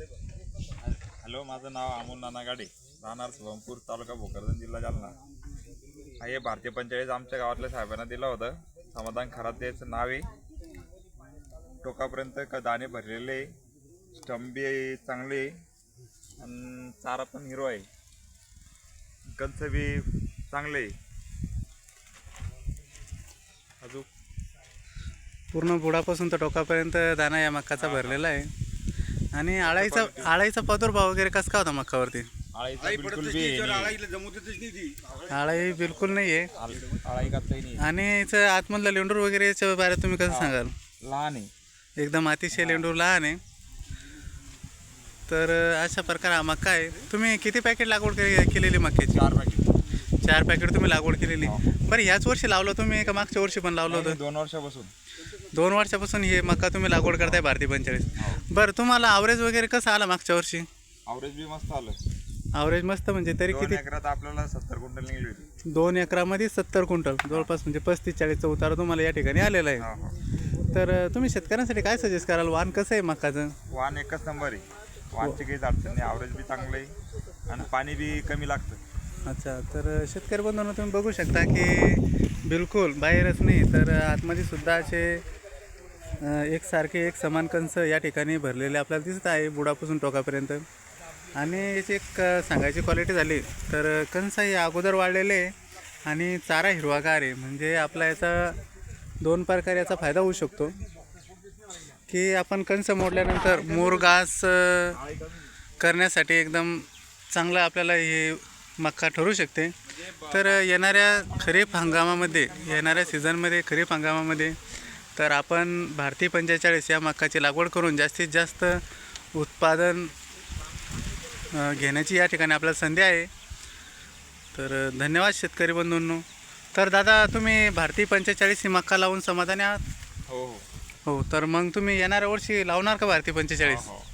Hello माझं नाव अमोल नाना गाडे. राहणार सोमपूर तालुका भोकरदन जिल्हा जालना. हा हे भारतीय पंचेचाळीस आमच्या गावातल्या साहेबांना दिलं होतं. समाधान खरात याचं नाव आहे. टोकापर्यंत क दाणे भरलेले आहे. चांगले आहे. आणि चारा पण हिरो आहे. कंच बी चांगले आहे. अजून? पूर्ण बुडापासून तर टोकापर्यंत दाना या मक्काचा भरलेला आहे. आणि आळाईचा आळाईचा प्रादुर्भाव वगैरे कसा काय होता मक्कावरती? आळीचं बिलकुल बी नाही. आळाई बिलकुल नाही आहे आळ- आळाई का नाही. आणि याचं आतमधलं लेंडूर वगैरे याच्या बारे तुम्ही कसं सांगाल? लहान आहे. एकदम अतिशय लेंडूर लहान आहे. तर अशा प्रकार हा मक्का आहे. तुम्ही किती पॅकेट लागवड केली केलेली मक्याची? चार पॅकेट चार पॅकेट तुम्ही लागवड केलेली. बरं ह्याच वर्षी लावलं तुम्ही का मागच्या वर्षी पण लावलं होतं? दोन वर्षापासून. दोन वर्षापासून हे मका तुम्ही लागवड करताय भारतीय पंचेचाळीस. बरं तुम्हाला आवरेज वगैरे कसं आला मागच्या वर्षी? अवरेज बी मस्त आलं. आवरेज मस्त म्हणजे तरी किती? एकरात आपल्याला सत्तर क्विंटल निघली होती. दोन एकरामध्ये सत्तर क्विंटल. जवळपास म्हणजे पस्तीस चाळीसचा उतारा तुम्हाला या ठिकाणी आलेला आहे. हा, हा. तर अं, तुम्ही शेतकऱ्यांसाठी काय सजेस्ट कराल? वाण कसं आहे मकाचं? वाण एकच नंबर आहे. वाणची काहीच अडचण नाही. अवरेज बी चांगलं आहे. आणि पाणी बी कमी लागतं. अच्छा तर शेतकरी बंधूंनो तुम्ही बघू शकता की बिलकुल बाहेरच नाही तर आतमध्ये सुद्धा असे एकसारखे एक समान कंस या ठिकाणी भरलेले आपल्याला दिसत आहे बुडापासून टोकापर्यंत. आणि याची एक सांगायची क्वालिटी झाली तर कंस हे अगोदर वाढलेले आहे आणि चारा हिरवागार आहे. म्हणजे आपला याचा दोन प्रकारे याचा फायदा होऊ शकतो. की आपण कंस मोडल्यानंतर मोरगास करण्यासाठी एकदम चांगलं आपल्याला हे मक्का ठरू शकते. तर येणाऱ्या खरीप हंगामामध्ये येणाऱ्या सीझनमध्ये खरीप हंगामामध्ये तर आपण भारतीय पंचेचाळीस या मक्काची लागवड करून जास्तीत जास्त उत्पादन घेण्याची या ठिकाणी आपल्याला संधी आहे. तर धन्यवाद शेतकरी बंधूंनो. तर दादा तुम्ही भारतीय पंचेचाळीस ही मक्का लावून समाधानी आहात? हो हो. हो तर मग तुम्ही येणाऱ्या वर्षी लावणार का भारतीय पंचेचाळीस हो बरं